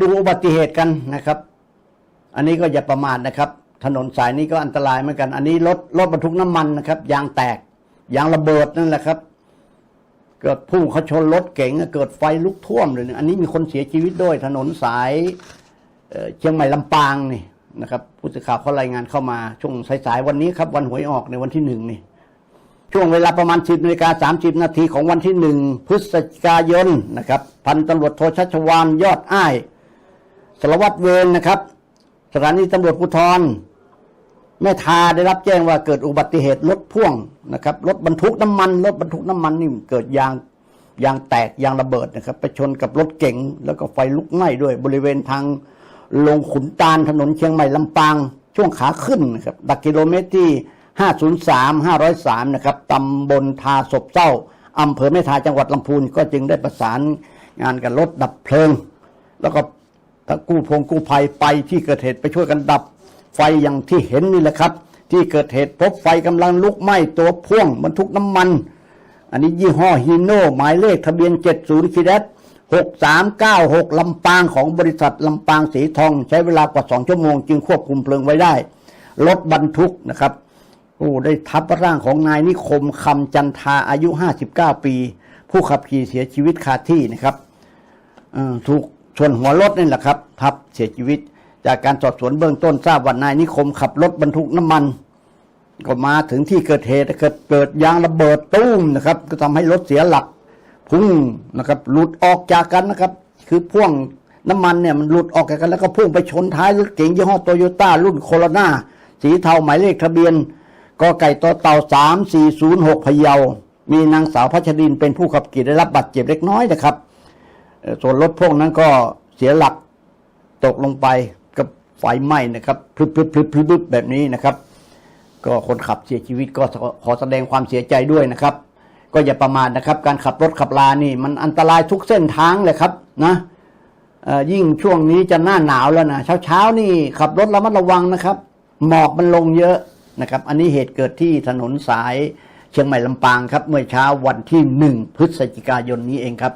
ดูอุบัติเหตุกันนะครับ อันนี้ก็อย่าประมาทนะครับ ถนนสายนี้ก็อันตรายเหมือนกัน อันนี้รถรถบรรทุกน้ำมันนะครับ ยางแตก ยางระเบิดนั่นแหละครับ เกิดพุ่งเขาชนรถเก๋งเกิดไฟลุกท่วมเลยนะอันนี้มีคนเสียชีวิตด้วยถนนสายเเชียงใหม่ลำปางนี่นะครับผู้สื่อข่าวเขารายงานเข้ามาช่วงสายๆวันนี้ครับ วันหวยออกในวันที่หนึ่งนี่ช่วงเวลาประมาณ 10นาฬิกา30 นาทีของวันที่หนึ่งพฤศจิกายนนะครับ พันตำรวจโทชัชวานยอดอ้าย สารวัตรเวรนะครับ สถานีตำรวจภูธรแม่ทาได้รับแจ้งว่าเกิดอุบัติเหตุรถพ่วงนะครับรถบรรทุกน้ำมันรถบรรทุกน้ำมันนี่เกิดยางยางแตกยางระเบิดนะครับไปชนกับรถเก๋งแล้วก็ไฟลุกไหม้ด้วยบริเวณทางลงขุนตาลถนนเชียงใหม่ลำปาง ช่วงขาขึ้นนะครับดักกิโลเมตรที่ 503 503 นะครับตำบลทาศพเจ้าอำเภอแม่ทาจังหวัดลำพูนก็จึงได้ประสานงานกับรถดับเพลิง แล้วก็ กู้พงกู้ภัยไปที่เกิดเหตุไปช่วยกันดับ ไฟอย่างที่เห็นนี่แหละครับ ที่เกิดเหตุพบไฟกำลังลุกไหม้ตัวพ่วงบรรทุกน้ำมัน อันนี้ยี่ห้อฮีโน่หมายเลขทะเบียน70คิดเอส6396ลำปางของบริษัทลำปางสีทอง ใช้เวลากว่า2ชั่วโมง จึงควบคุมเพลิงไว้ได้รถบรรทุกนะครับโอ้ได้ทับร่างของนายนิคมคำจันทาอายุ 59 ปี ผู้ขับขี่เสียชีวิตคาที่นะครับอ่อถูก ชนหัวรถนี่แหละครับทับเสียชีวิต จากการสอบสวนเบื้องต้นทราบว่านายนิคมขับรถบรรทุกน้ำมัน ก็มาถึงที่เกิดเหตุเกิดเกิดยางระเบิดตุ้มนะครับ ก็ทำให้รถเสียหลักพุ่งนะครับ หลุดออกจากกันนะครับ คือพ่วงน้ำมันเนี่ยมันหลุดออกจากกัน แล้วก็พุ่งไปชนท้ายรถเก๋งยี่ห้อโตโยต้ารุ่นโคโรนาสีเทาหมายเลขทะเบียนกไก่ต่อเต่าสามสี่ศูนย์หกพะเยา มีนางสาวพัชรินเป็นผู้ขับขี่ได้รับบาดเจ็บเล็กน้อยนะครับ ส่วนรถพ่วงนั้นก็เสียหลักตกลงไปกับไฟไหม้นะครับพลึบพลึบพลึบพลึบแบบนี้นะครับ ก็คนขับเสียชีวิตก็ขอแสดงความเสียใจด้วยนะครับ ก็อย่าประมาทนะครับ การขับรถขับลานี่ มันอันตรายทุกเส้นทางเลยครับนะยิ่งช่วงนี้จะหน้าหนาวแล้วนะเช้าเช้าๆนี่ ขับรถระมัดระวังนะครับ หมอกมันลงเยอะนะครับ อันนี้เหตุเกิดที่ถนนสายเชียงใหม่ลำปางครับ เมื่อเช้าวันที่หนึ่งพฤศจิกายนนี้เองครับ